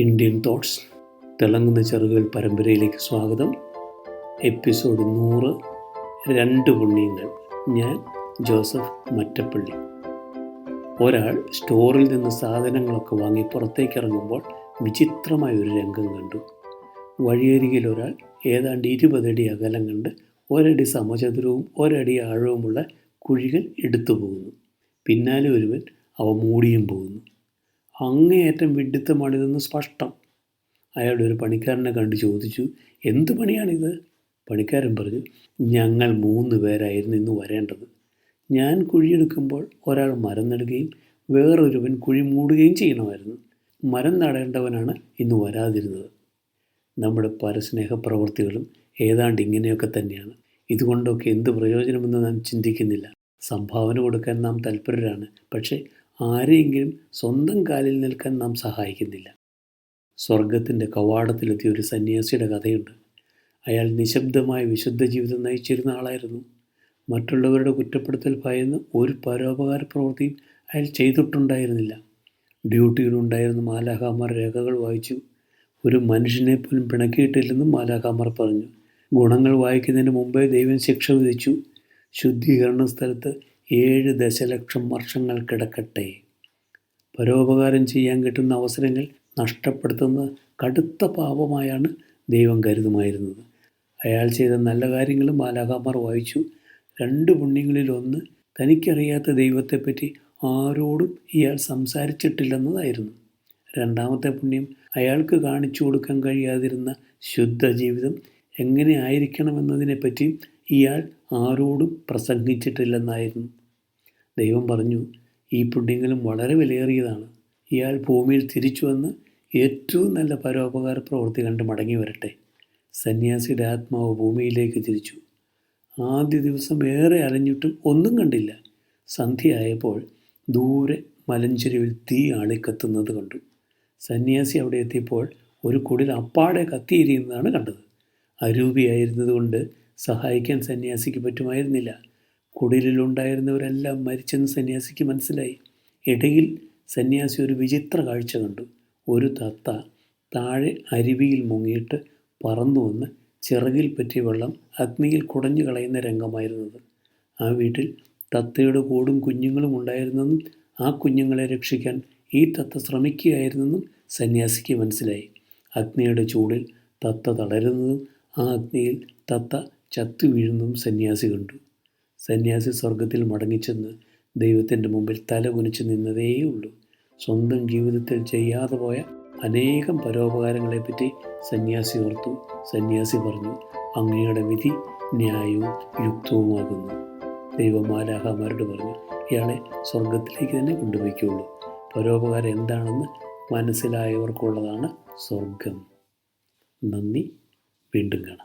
Indian thoughts തിളങ്ങുന്ന ചെറുകൾ പരമ്പരയിലേക്ക് സ്വാഗതം. എപ്പിസോഡ് നൂറ് രണ്ട് പുണ്യങ്ങൾ. ഞാൻ ജോസഫ് മറ്റപ്പള്ളി. ഒരാൾ സ്റ്റോറിൽ നിന്ന് സാധനങ്ങളൊക്കെ വാങ്ങി പുറത്തേക്ക് ഇറങ്ങുമ്പോൾ വിചിത്രമായ ഒരു രംഗം കണ്ടു. വഴിയരികിൽ ഒരാൾ ഏതാണ്ട് ഇരുപതടി അകലം കണ്ട് ഒരടി സമചതുരവും ഒരടി ആഴവുമുള്ള കുഴികൾ എടുത്തു പോകുന്നു. പിന്നാലെ ഒരുവൻ അവ മൂടിയും പോകുന്നു. അങ്ങേയറ്റം വിഡിത്തമാണിതെന്ന് സ്പഷ്ടം. അയാളുടെ ഒരു പണിക്കാരനെ കണ്ട് ചോദിച്ചു എന്ത് പണിയാണിത്? പണിക്കാരൻ പറഞ്ഞു ഞങ്ങൾ മൂന്ന് പേരായിരുന്നു ഇന്ന് വരേണ്ടത്. ഞാൻ കുഴിയെടുക്കുമ്പോൾ ഒരാൾ മരം നടുകയും വേറൊരുവൻ കുഴി മൂടുകയും ചെയ്യണമായിരുന്നു. മരം നടേണ്ടവനാണ് ഇന്ന് വരാതിരുന്നത്. നമ്മുടെ പരസ്നേഹ പ്രവൃത്തികളും ഏതാണ്ട് ഇങ്ങനെയൊക്കെ തന്നെയാണ്. ഇതുകൊണ്ടൊക്കെ എന്ത് പ്രയോജനമെന്ന് നാം ചിന്തിക്കുന്നില്ല. സംഭാവന കൊടുക്കാൻ നാം തൽപരരാണ്. പക്ഷേ ആരെയെങ്കിലും സ്വന്തം കാലിൽ നിൽക്കാൻ നാം സഹായിക്കുന്നില്ല. സ്വർഗത്തിന്റെ കവാടത്തിലെത്തിയ ഒരു സന്യാസിയുടെ കഥയുണ്ട്. അയാൾ നിശബ്ദമായ വിശുദ്ധ ജീവിതം നയിച്ചിരുന്ന ആളായിരുന്നു. മറ്റുള്ളവരുടെ കുറ്റപ്പെടുത്തൽ ഭയന്ന് ഒരു പരോപകാര പ്രവൃത്തിയും അയാൾ ചെയ്തിട്ടുണ്ടായിരുന്നില്ല. ഡ്യൂട്ടിയിലുണ്ടായിരുന്ന മാലാഖാമർ രേഖകൾ വായിച്ചു. ഒരു മനുഷ്യനെ പോലും പിണക്കിയിട്ടില്ലെന്നും മാലാഖാമർ പറഞ്ഞു. ഗുണങ്ങൾ വായിക്കുന്നതിന് മുമ്പേ ദൈവം ശിക്ഷ വിധിച്ചു. ശുദ്ധീകരണ സ്ഥലത്ത് ഏഴ് ദശലക്ഷം വർഷങ്ങൾ കിടക്കട്ടെ. പരോപകാരം ചെയ്യാൻ കിട്ടുന്ന അവസരങ്ങൾ നഷ്ടപ്പെടുത്തുന്ന കടുത്ത പാപമായാണ് ദൈവം കരുതുമായിരുന്നത്. അയാൾ ചെയ്ത നല്ല കാര്യങ്ങളും ബാലാകാമാർ വായിച്ചു. രണ്ട് പുണ്യങ്ങളിലൊന്ന് തനിക്കറിയാത്ത ദൈവത്തെപ്പറ്റി ആരോടും ഇയാൾ സംസാരിച്ചിട്ടില്ലെന്നതായിരുന്നു. രണ്ടാമത്തെ പുണ്യം അയാൾക്ക് കാണിച്ചു കൊടുക്കാൻ കഴിയാതിരുന്ന ശുദ്ധ ജീവിതം എങ്ങനെ ആയിരിക്കണമെന്നതിനെപ്പറ്റിയും ഇയാൾ ആരോടും പ്രസംഗിച്ചിട്ടില്ലെന്നായിരുന്നു. ദൈവം പറഞ്ഞു ഈ പുണ്യങ്ങളും വളരെ വിലയേറിയതാണ്. ഇയാൾ ഭൂമിയിൽ തിരിച്ചു വന്ന് ഏറ്റവും നല്ല പരോപകാര പ്രവൃത്തി കണ്ട് മടങ്ങി വരട്ടെ. സന്യാസിയുടെ ആത്മാവ് ഭൂമിയിലേക്ക് തിരിച്ചു. ആദ്യ ദിവസം ഏറെ അലഞ്ഞിട്ടും ഒന്നും കണ്ടില്ല. സന്ധ്യയായപ്പോൾ ദൂരെ മലഞ്ചെരുവിൽ തീ ആളിക്കത്തുന്നത് കണ്ടു. സന്യാസി അവിടെ എത്തിയപ്പോൾ ഒരു കുടിൽ അപ്പാടെ കത്തിയിരിക്കുന്നതാണ് കണ്ടത്. അരൂപിയായിരുന്നതുകൊണ്ട് സഹായിക്കാൻ സന്യാസിക്ക് പറ്റുമായിരുന്നില്ല. കുടിലിലുണ്ടായിരുന്നവരെല്ലാം മരിച്ചെന്ന് സന്യാസിക്ക് മനസ്സിലായി. ഇടയിൽ സന്യാസി ഒരു വിചിത്ര കാഴ്ച കണ്ടു. ഒരു തത്ത താഴെ അരുവിയിൽ മുങ്ങിയിട്ട് പറന്നു വന്ന് ചിറകിൽ പറ്റിയ വെള്ളം അഗ്നിയിൽ കുടഞ്ഞു കളയുന്ന രംഗമായിരുന്നത്. ആ വീട്ടിൽ തത്തയുടെ കൂടും കുഞ്ഞുങ്ങളും ഉണ്ടായിരുന്നെന്നും ആ കുഞ്ഞുങ്ങളെ രക്ഷിക്കാൻ ഈ തത്ത ശ്രമിക്കുകയായിരുന്നെന്നും സന്യാസിക്ക് മനസ്സിലായി. അഗ്നിയുടെ ചൂടിൽ തത്ത തളരുന്നതും ആ അഗ്നിയിൽ തത്ത ചത്തു വീഴുന്നതും സന്യാസി കണ്ടു. സന്യാസി സ്വർഗത്തിൽ മടങ്ങിച്ചെന്ന് ദൈവത്തിന്റെ മുമ്പിൽ തല കുനിച്ച് നിന്നതേയുള്ളൂ. സ്വന്തം ജീവിതത്തിൽ ചെയ്യാതെ പോയ അനേകം പരോപകാരങ്ങളെപ്പറ്റി സന്യാസി ഓർത്തു. സന്യാസി പറഞ്ഞു അങ്ങയുടെ വിധി ന്യായവും യുക്തവുമാകുന്നു. ദൈവമാലാഹമാരോട് പറഞ്ഞു ഇയാളെ സ്വർഗത്തിലേക്ക് തന്നെ കൊണ്ടുപോയിക്കുള്ളൂ പരോപകാരം എന്താണെന്ന് മനസ്സിലായവർക്കുള്ളതാണ് സ്വർഗം നന്ദി. വീണ്ടും കാണാം.